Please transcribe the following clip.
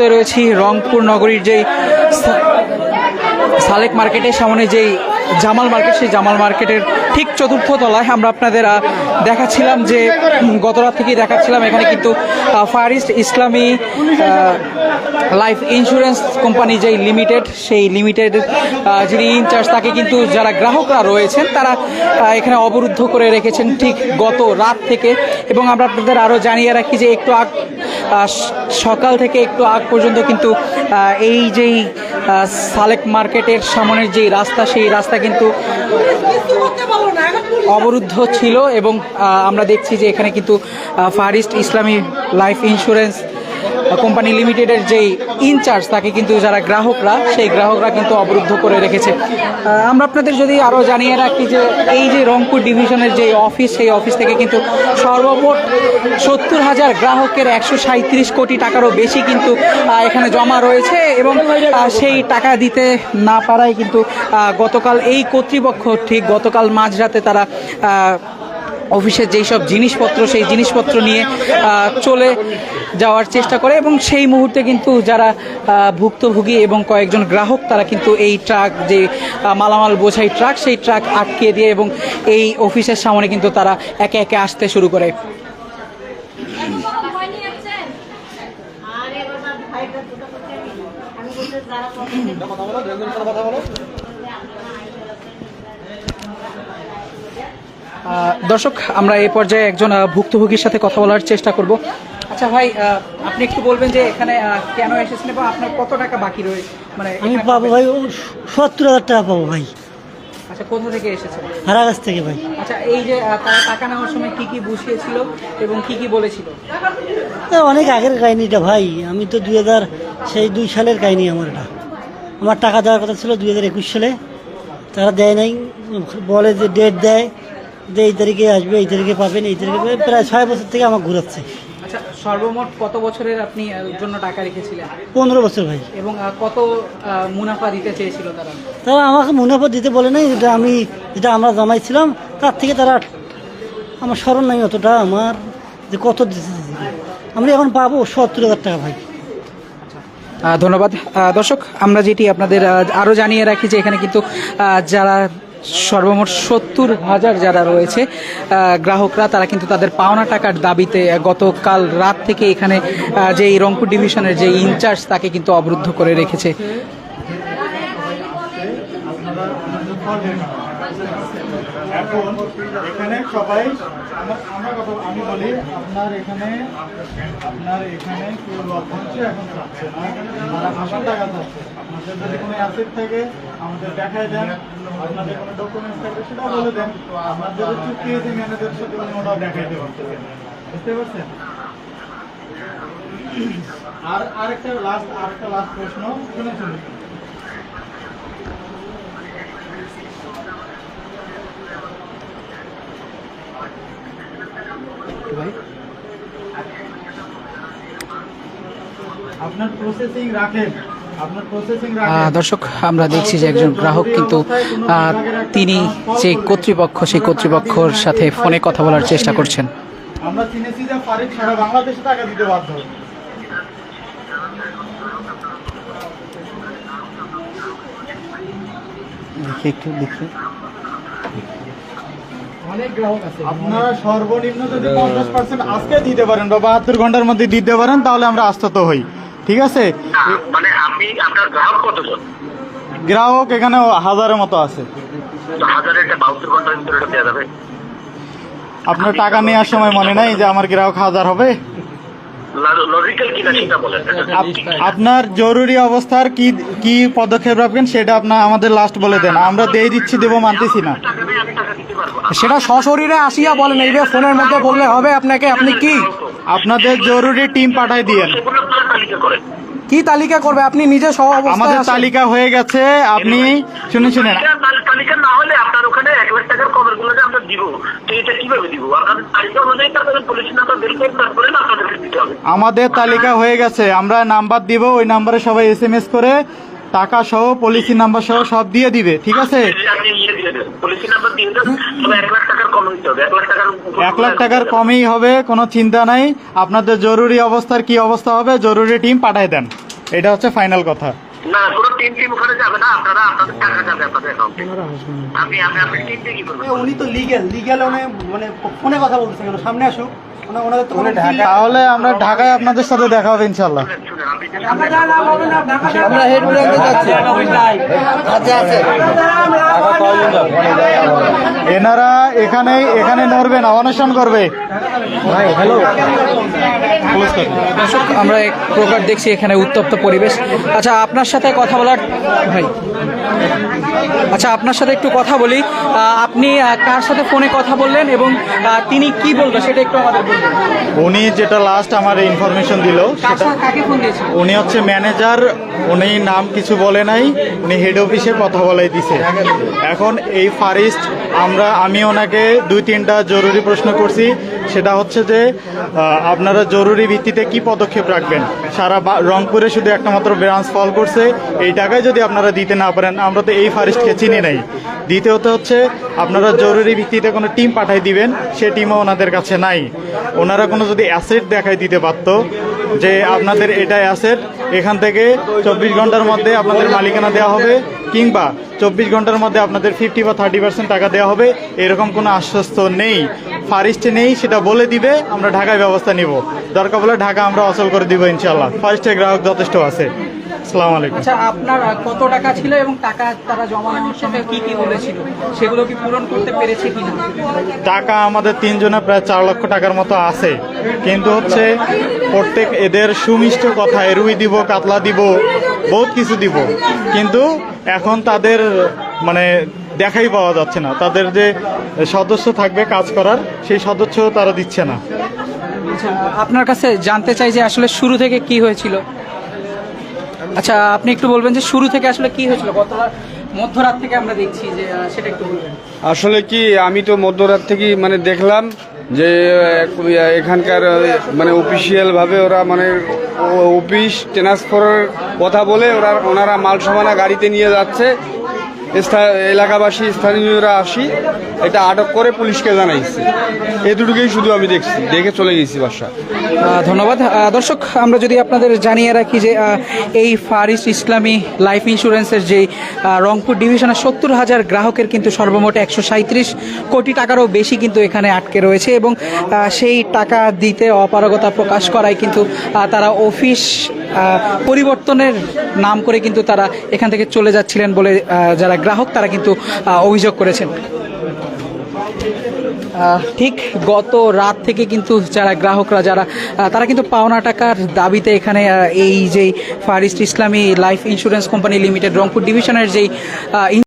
মুহূর্তে রয়েছি, রংপুর নগরীর যেই সালেক মার্কেটের সামনে যেই জামাল মার্কেট, সেই জামাল মার্কেটের ঠিক চতুর্থ তলায় আমরা আপনাদের দেখাচ্ছিলাম যে গতরাত থেকেই দেখাচ্ছিলাম এখানে কিন্তু first Islami life insurance company যেই লিমিটেড সেই লিমিটেড যিনি ইনচার্জ তাকে কিন্তু যারা গ্রাহকরা রয়েছেন, তারা এখানে অবরুদ্ধ করে রেখেছেন ঠিক গত রাত থেকে। এবং আমরা আপনাদের আরও জানিয়ে রাখি যে একটু আগ সকাল থেকে একটু আগ পর্যন্ত কিন্তু এই যেই সালেক মার্কেটের সামনের যেই রাস্তা, সেই রাস্তা কিন্তু অবরুদ্ধ ছিল। এবং আমরা দেখছি যে এখানে কিন্তু first Islami life insurance company লিমিটেডের যেই ইনচার্জ, তাকে কিন্তু যারা গ্রাহকরা, সেই গ্রাহকরা কিন্তু অবরুদ্ধ করে রেখেছে। আমরা আপনাদের যদি আরও জানিয়ে রাখি যে এই যে রংপুর ডিভিশনের যে অফিস, সেই অফিস থেকে কিন্তু সর্বমোট সত্তর হাজার গ্রাহকের একশো সাঁত্রিশ কোটি টাকারও বেশি কিন্তু এখানে জমা রয়েছে এবং সেই টাকা দিতে না পারায় কিন্তু গতকাল এই কর্তৃপক্ষ, ঠিক গতকাল মাঝরাতে তারা অফিসের যেই সব জিনিসপত্র সেই জিনিসপত্র নিয়ে চলে যাওয়ার চেষ্টা করে এবং সেই মুহূর্তে কিন্তু যারা ভুক্তভোগী এবং কয়েকজন গ্রাহক তারা কিন্তু এই ট্রাক যে মালামাল বোঝাই ট্রাক সেই ট্রাক আটকে দিয়ে এবং এই অফিসের সামনে কিন্তু তারা একে একে আসতে শুরু করে। আহ, দর্শক আমরা এই পর্যায়ে একজন ভুক্তভোগীর সাথে কথা বলার চেষ্টা করব। আচ্ছা ভাই আপনি একটু বলবেন যে এখানে কেন এসেছেন এবং আপনার কত টাকা বাকি রয়েছে মানে আমি পাবো ভাই সত্তর হাজার টাকা পাবো ভাই। আচ্ছা কোথা থেকে এসেছেন? হারা কাছ থেকে ভাই। আচ্ছা এই যে তারা টাকা নেওয়ার সময় কি কি বুঝিয়েছিল এবং কি কি বলেছিল? তা অনেক আগের কাহিনিটা ভাই আমি তো দুই হাজার সেই দুই সালের কাহিনি আমার এটা। আমার টাকা দেওয়ার কথা ছিল দুই হাজার একুশ সালে। তারা দেয় নাই বলে যে ডেট দেয় যে এই তারিখে আসবে এই তারিখে পাবেন এই তারিখে পাবেন। প্রায় ছয় বছর থেকে আমার ঘুরাচ্ছে আচ্ছা সর্বমোট কত বছরের আপনি জন্য টাকা রেখেছিলেন? পনেরো বছর ভাই। এবং কত মুনাফা দিতে চেয়েছিল তারা? তারা আমাকে মুনাফা দিতে বলে নাই যেটা আমি যেটা আমরা জমাইছিলাম তার থেকে তারা আমার স্মরণ নাই অতটা আমার যে কত দিতে আমরা এখন পাবো সত্তর হাজার টাকা ভাই। ধন্যবাদ। দর্শক আমরা যেটি আপনাদের আরও জানিয়ে রাখি যে এখানে কিন্তু যারা সর্বমোট সত্তর হাজার যারা রয়েছে গ্রাহকরা, তারা কিন্তু তাদের পাওনা টাকার দাবিতে গতকাল রাত থেকে এখানে যে এই রংপুর ডিভিশনের যে ইনচার্জ, তাকে কিন্তু অবরুদ্ধ করে রেখেছে। এখন এখানে সবাই, আমরা- কথা, আমি বলি, আপনার এখানে আপনার এখানে কেউ লভ্যাংশ এখন চাচ্ছে তারা আসার টাকা চাচ্ছে আপনাদের যদি কোনো অ্যাসেট থাকে, আমাদের দেখায় দেন। আপনাদের কোনো ডকুমেন্টস থাকে সেটা বলে দেন। আপনাদের চুক্তি হয়েছে ম্যানেজারের সাথে উনি ওটাও দেখাই দেবেন। বুঝতে পারছেন? আর আরেকটা লাস্ট আরেকটা লাস্ট প্রশ্ন শুনে দর্শক আমরা দেখছি যে একজন গ্রাহক কিন্তু তিনি যে কর্তৃপক্ষ সেই কর্তৃপক্ষর সাথে ফোনে কথা বলার চেষ্টা করছেন। আমরা চিনেছি যে ফারিক সারা বাংলাদেশে টাকা দিতে বাধ্য দেখি একটু দেখি। আপনারা সর্বনিম্ন যদি পঞ্চাশ পার্সেন্ট আজকে দিতে পারেন বা বাহাত্তর ঘণ্টার মধ্যে দিতে পারেন তাহলে আমরা আস্থত হই। ঠিক আছে? মানে আমি আপনার গ্রাহক কতজন? গ্রাহক এখানে হাজারের মতো আছে। হাজারের একটা বাহাত্তর ঘণ্টার ভিতরে এটা দেওয়া যাবে। আপনার টাকা নেওয়ার সময় মনে নাই যে আমার গ্রাহক হাজার হবে? আপনার জরুরি অবস্থার কি কি পদক্ষেপ রাখবেন সেটা আপনার আমাদের লাস্ট বলে দেন। আমরা দিয়ে দিচ্ছি দেবো মানতেছি না। সেটা সশরীরে আসিয়া বলেন এই ফোনের মধ্যে বললে হবে আপনাকে আপনি কি? আপনাদের জরুরি টিম পাঠাই দিয়েন। সেগুলো আপনারা তালিকা করেন কি তালিকা করবে? আপনি নিজে সহ আমাদের তালিকা হয়ে গেছে আপনি শুনে শুনেন তালিকা- না হলে আপনার ওখানে এক লাখ টাকার কভারগুলো যে আমরা দিব তো এটা কীভাবে দিব? আপনাদের তালিকা অনুযায়ী তারপরে পুলিশ নাম্বার বের করে তারপরে না দিতে হবে। আমাদের তালিকা হয়ে গেছে আমরা নাম্বার দিব ওই নাম্বারে সবাই এস এম এস করে টাকা সহ পলিসি নাম্বার সহ সব দিয়ে দিবে ঠিক আছে? এক লাখ টাকার কমেই হবে। কোনো চিন্তা নাই। আপনাদের জরুরি অবস্থার কি অবস্থা হবে জরুরি টিম পাঠায় দেন। এটা হচ্ছে ফাইনাল কথা। না কোনো টিম টিম ওখানে যাবে না আপনারা আপনাদের টাকা যাবে আপনাদের অ্যাকাউন্টে আপনি আপনি আপনি টিম দিয়ে কি করবেন উনি তো লিগেল লিগেল মানে ফোনে কথা বলতেছে কেন? সামনে আসুক। ওনা- ওনাদের তো তাহলে আমরা ঢাকায় আপনাদের সাথে দেখা হবে ইনশাল্লাহ আমরা হেড ব্র্যান্ডে যাচ্ছি। এনারা এখানে এখানে নড়বে না অনশন করবে। আমরা এক প্রকার দেখছি এখানে উত্তপ্ত পরিবেশ। আচ্ছা আপনার সাথে কথা বলার ভাই। আচ্ছা আপনার সাথে একটু কথা বলি। আপনি কার সাথে ফোনে কথা বললেন এবং তিনি কি বলবেন? সেটা একটু আমাদের বলবেন উনি যেটা লাস্ট আমার ইনফরমেশন দিল উনি হচ্ছে ম্যানেজার উনি নাম কিছু বলে নাই উনি হেড অফিসে কথা বলাই দিছে। এখন এই ফারিস্ট আমরা আমি ওনাকে দুই তিনটা জরুরি প্রশ্ন করছি। সেটা হচ্ছে যে আপনারা জরুরি ভিত্তিতে কি পদক্ষেপ রাখবেন? সারা রংপুরে শুধু একটা ব্রাঞ্চ ফল করছে। এই টাকায় যদি আপনারা দিতে না পারেন, আমরা তো এই ফারিস্টকে চিনি নাই। দ্বিতীয়ত হচ্ছে, আপনারা জরুরি ভিত্তিতে কোনো টিম পাঠাই দিবেন, সে টিমও ওনাদের কাছে নাই। ওনারা কোনো যদি অ্যাসেট দেখাই দিতে পারতো, যে আপনাদের এটা অ্যাসেট, এখান থেকে চব্বিশ ঘণ্টার মধ্যে আপনাদের মালিকানা দেওয়া হবে। কিংবা চব্বিশ ঘণ্টার মধ্যে আপনাদের ফিফটি বা থার্টি পার্সেন্ট টাকা দেওয়া হবে, এরকম কোনো আশ্বস্ত নেই ফারিস্টে নেই, সেটা বলে দিবে, আমরা ঢাকায় ব্যবস্থা নিব। দরকার বলে ঢাকা আমরা অচল করে দিব ইনশাল্লাহ ফারিস্টে গ্রাহক যথেষ্ট আছে। আসসালামু আলাইকুম। আচ্ছা আপনার কত টাকা ছিল এবং টাকা তারা জমা নেওয়ার সময় কি কি বলেছিল? সেগুলো কি পূরণ করতে পেরেছে কিনা? টাকা আমাদের তিনজনে প্রায় চার লক্ষ টাকার মতো আছে। কিন্তু হচ্ছে প্রত্যেক এদের সুমিষ্ট কথা রুই দিব কাতলা দিব বহুত কিছু দিব। কিন্তু এখন তাদের মানে দেখাই পাওয়া যাচ্ছে না। তাদের যে সদস্য থাকবে কাজ করার সেই সদস্য তারা দিচ্ছে না। আচ্ছা আপনার কাছে জানতে চাই যে আসলে শুরু থেকে কি হয়েছিল? আচ্ছা আপনি একটু বলবেন যে শুরু থেকে আসলে কি হয়েছিল? গত মধ্যরাত থেকে আমরা দেখছি যে সেটা একটু বলবেন। আসলে কি, আমি তো মধ্যরাত থেকেই মানে দেখলাম যে এখানকার মানে অফিসিয়াল ভাবে ওরা মানে অফিস ট্রান্সফারের কথা বলে ওরা, ওনারা মাল সমানা গাড়িতে নিয়ে যাচ্ছে। এলাকাবাসী, স্থানীয়রা আসি। এটা আটক করে পুলিশকে জানাইছে। এটুকুই শুধু আমি দেখছি দেখে চলে গেছি বাসা। ধন্যবাদ। দর্শক আমরা যদি আপনাদের জানিয়ে রাখি যে এই ফারিস ইসলামী লাইফ ইন্স্যুরেন্সের যে আহ, রংপুর ডিভিশনের সত্তর হাজার গ্রাহকের কিন্তু সর্বমোট একশো সাঁত্রিশ কোটি টাকারও বেশি কিন্তু এখানে আটকে রয়েছে এবং সেই টাকা দিতে অপারগতা প্রকাশ করায় কিন্তু তারা অফিস পরিবর্তনের নাম করে কিন্তু তারা এখান থেকে চলে যাচ্ছিলেন বলে যারা গ্রাহক তারা কিন্তু অভিযোগ করেছেন। ঠিক গত রাত থেকে কিন্তু যারা গ্রাহকরা, যারা তারা কিন্তু পাওনা টাকার দাবিতে এখানে এই যে Fareast Islami life insurance company limited Rangpur ডিভিশনের যেই